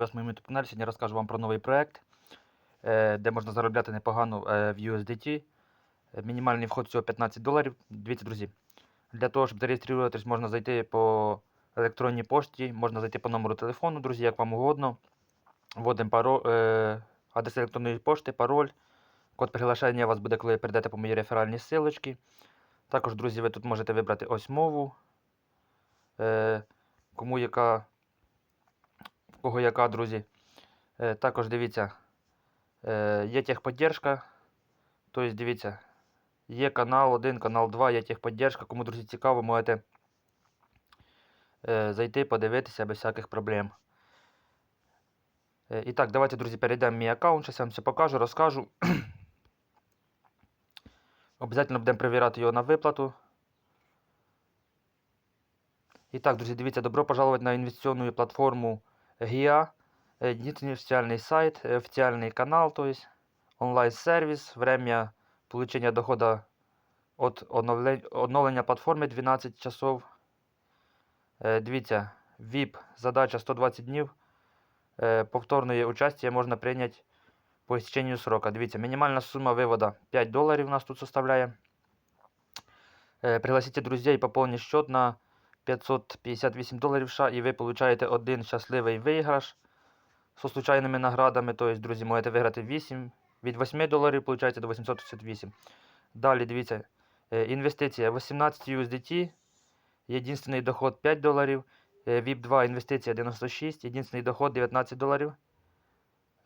на моєму каналі. Сьогодні розкажу вам про новий проект, е, де можна заробляти непогано е, в USDT. Е, Мінімальний вход всього 15 доларів. Дивіться, друзі. Для того, щоб зареєструватись, можна зайти по електронній пошті, можна зайти по номеру телефону, друзі, як вам угодно. Вводимо пароль, адрес електронної пошти, пароль. Код приглашення у вас буде, коли перейдете по моїй реферальній ссылочці. Також, друзі, ви тут можете вибрати ось мову. Кому яка кого яка, друзі. Е, також дивіться, е, є техподдержка. Тобто, дивіться, є канал 1, канал 2, є техподдержка. Кому, друзі, цікаво, можете е, зайти, подивитися без всяких проблем. І так, давайте, друзі, перейдемо в мій аккаунт. Зараз я вам все покажу, розкажу. Обязательно будемо перевіряти його на виплату. І так, друзі, дивіться, добро пожаловать на інвестиційну платформу ГИА. Э, Единственный официальный сайт, э, официальный канал, то есть онлайн-сервис, время получения дохода от оновлення, оновлення платформи 12 часов. Е, Дивіться, VIP задача 120 днів. Е, Повторної участі можна прийняти по істеченню срока. Дивіться, мінімальна сума вивода 5 доларів у нас тут составляє. Е, Пригласите друзей, пополнить счет на 558 доларів США і ви получаєте один щасливий виграш Зі случайними наградами. Тобто, друзі, можете виграти 8. Від 8 доларів получається до 838. Далі, дивіться, е, інвестиція 18 USDT. Єдинственний доход 5 доларів. Е, VIP 2 інвестиція 96, єдинственний доход 19 доларів.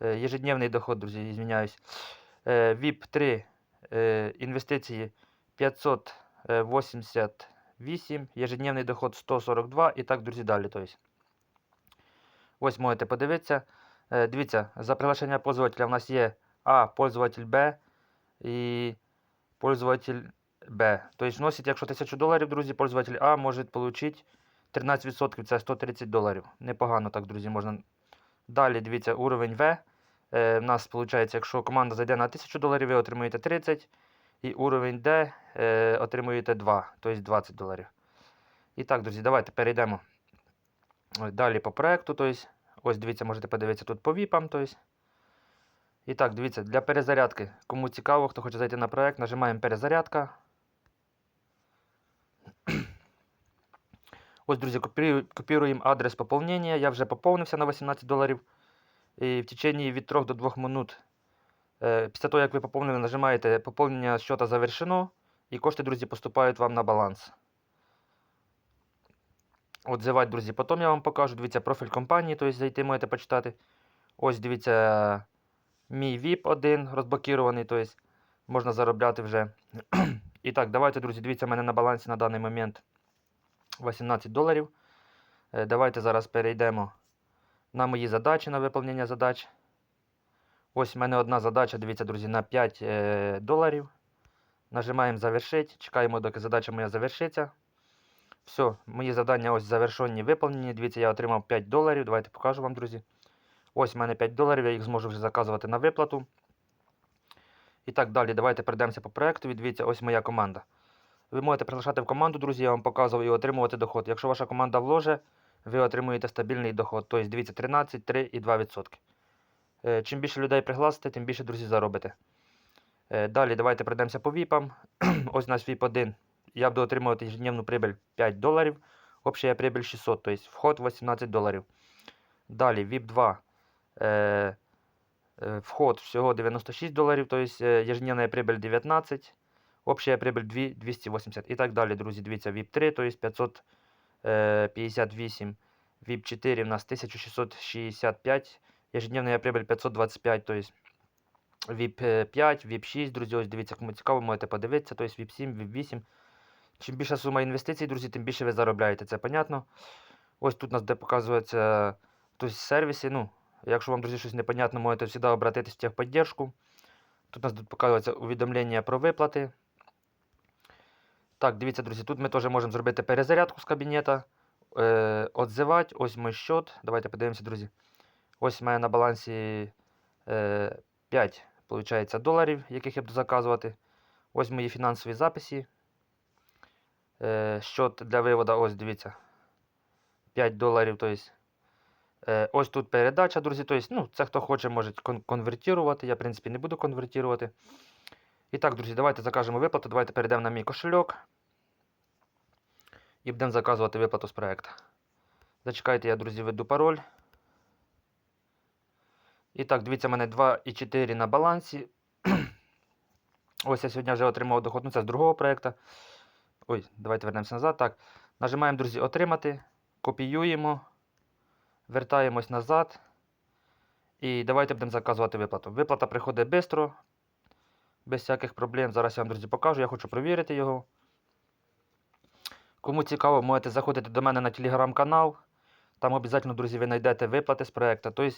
Ежедневний доход, друзі, зміняюсь. VIP 3 інвестиції 580 8, ежедневний доход 142 і так, друзі, далі. Тобто. Ось можете подивитися. Е, дивіться, за приглашення пользователя у нас є А, пользователь Б і пользователь Б. Тобто вносить, якщо 1000 доларів, друзі, пользователь А може отримати 13%, це 130 доларів. Непогано так, друзі, можна. Далі дивіться, уровень В. Е, у нас виходить, якщо команда зайде на 1000 доларів, ви отримуєте 30. І уровень D е, отримуєте 2, тобто 20 доларів. І так, друзі, давайте перейдемо далі по проекту. Тобто, ось дивіться, можете подивитися тут по віпам. Тобто. І так, дивіться, для перезарядки. Кому цікаво, хто хоче зайти на проект, нажимаємо перезарядка. Ось, друзі, копіруємо адрес поповнення. Я вже поповнився на 18 доларів. І в течение від 3 до 2 минут. Е, Після того, як ви поповнили, нажимаєте поповнення счета завершено. І кошти, друзі, поступають вам на баланс. Отзивати, друзі. Потім я вам покажу. Дивіться, профіль компанії, тобто зайти можете почитати. Ось дивіться, мій VIP 1 розблокірований, тобто можна заробляти вже. І так, давайте, друзі, дивіться, в мене на балансі на даний момент 18 доларів. Е, Давайте зараз перейдемо на мої задачі, на виповнення задач. Ось в мене одна задача, дивіться, друзі, на 5 е, доларів. Нажимаємо завершити, чекаємо, доки задача моя завершиться. Все, мої завдання ось завершені, виповнені. Дивіться, я отримав 5 доларів. Давайте покажу вам, друзі. Ось в мене 5 доларів, я їх зможу вже заказувати на виплату. І так далі, давайте перейдемося по проекту. Дивіться, ось моя команда. Ви можете приглашати в команду, друзі, я вам показував і отримувати доход. Якщо ваша команда вложе, ви отримуєте стабільний доход. Тобто, дивіться, 13, 3 і 2%. Е, Чим більше людей пригласите, тим більше, друзі, заробите. Е, Далі давайте пройдемося по віпам. Ось наш віп 1. Я буду отримувати ежедневну прибыль 5 доларів. Общая прибыль 600, тобто вход 18 доларів. Далі VIP 2. Е, е, вход всього 96 доларів, тобто е, ежедневная прибыль 19. Общая прибыль 2, 280 і так далі, друзі. Дивіться, VIP 3, тобто 558. VIP 4 у нас 1665. Ежедневная прибыль 525, тобто VIP 5, VIP 6, друзі, ось дивіться, кому цікаво, можете подивитися, тобто VIP 7, VIP 8. Чим більша сума інвестицій, друзі, тим більше ви заробляєте, це понятно. Ось тут у нас де показується тобто, сервіси. Ну, якщо вам, друзі, щось непонятно, можете завжди обратитись в техподдержку. Тут у нас тут показується увідомлення про виплати. Так, дивіться, друзі, тут ми теж можемо зробити перезарядку з кабінета. Е, отзивати. Ось мій счет. Давайте подивимося, друзі. Ось в мене на балансі е, 5 виходить, доларів, яких я буду заказувати. Ось мої фінансові записи. Е, Счет для виводу, ось дивіться. 5 доларів, тобто Е, ось тут передача, друзі. Тобто, ну, це хто хоче, може кон- конвертувати. Я, в принципі, не буду конвертувати. І так, друзі, давайте закажемо виплату. Давайте перейдемо на мій кошельок. І будемо заказувати виплату з проекту. Зачекайте, я, друзі, введу пароль. І так, дивіться, в мене 2,4 на балансі. Ось я сьогодні вже отримав доход. Ну, це з другого проєкту. Ой, давайте вернемося назад. Так. Нажимаємо, друзі, отримати. Копіюємо. Вертаємось назад. І давайте будемо заказувати виплату. Виплата приходить швидко, без всяких проблем. Зараз я вам, друзі, покажу. Я хочу перевірити його. Кому цікаво, можете заходити до мене на телеграм-канал. Там обов'язково, друзі, ви знайдете виплати з проєкту. Тобто,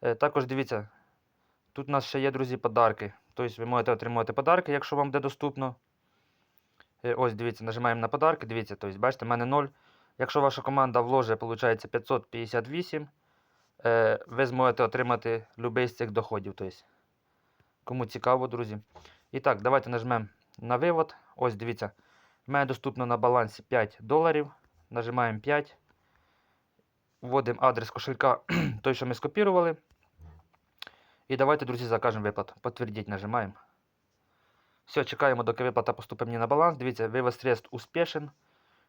також дивіться, тут у нас ще є, друзі, подарки. Тобто ви можете отримувати подарки, якщо вам буде доступно. Е, Ось, дивіться, нажимаємо на подарки. Дивіться, тобто, бачите, в мене 0. Якщо ваша команда вложить, виходить 558, е, ви зможете отримати будь-який з цих доходів. Тобто, кому цікаво, друзі. І так, давайте нажмемо на вивод. Ось, дивіться, в мене доступно на балансі 5 доларів. Нажимаємо 5. Вводимо адрес кошелька, той, що ми скопірували. І давайте, друзі, закажемо виплату. Підтвердіть, нажимаємо. Все, чекаємо, доки виплата поступить мені на баланс. Дивіться, вивод средств успішен.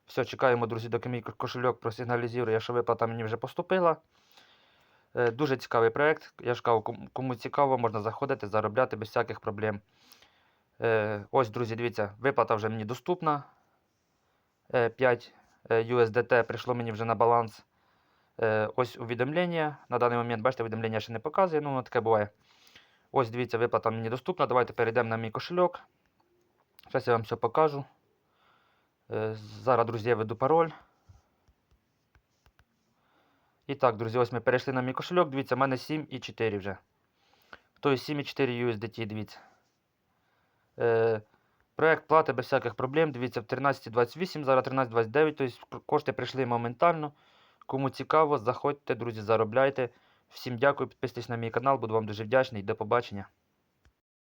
Все, чекаємо, друзі, доки мій кошельок просигналізує, що виплата мені вже поступила. Е, Дуже цікавий проєкт. Я ж кажу, кому- цікаво, можна заходити, заробляти без всяких проблем. Е, Ось, друзі, дивіться, виплата вже мені доступна. Е, 5 е, USDT прийшло мені вже на баланс. Е, Ось увідомлення. На даний момент, бачите, увідомлення ще не показує, ну воно таке буває. Ось дивіться, виплата мені доступна. Давайте перейдемо на мій кошельок. Зараз я вам все покажу. Е, Зараз, друзі, я веду пароль. І так, друзі, ось ми перейшли на мій кошельок. Дивіться, в мене 7,4 вже. Тобто 7,4 USDT, дивіться. Е, проект плати без всяких проблем. Дивіться, в 13.28, зараз 13.29. Тобто кошти прийшли моментально. Кому цікаво, заходьте, друзі, заробляйте. Всім дякую, підписуйтесь на мій канал, буду вам дуже вдячний. До побачення.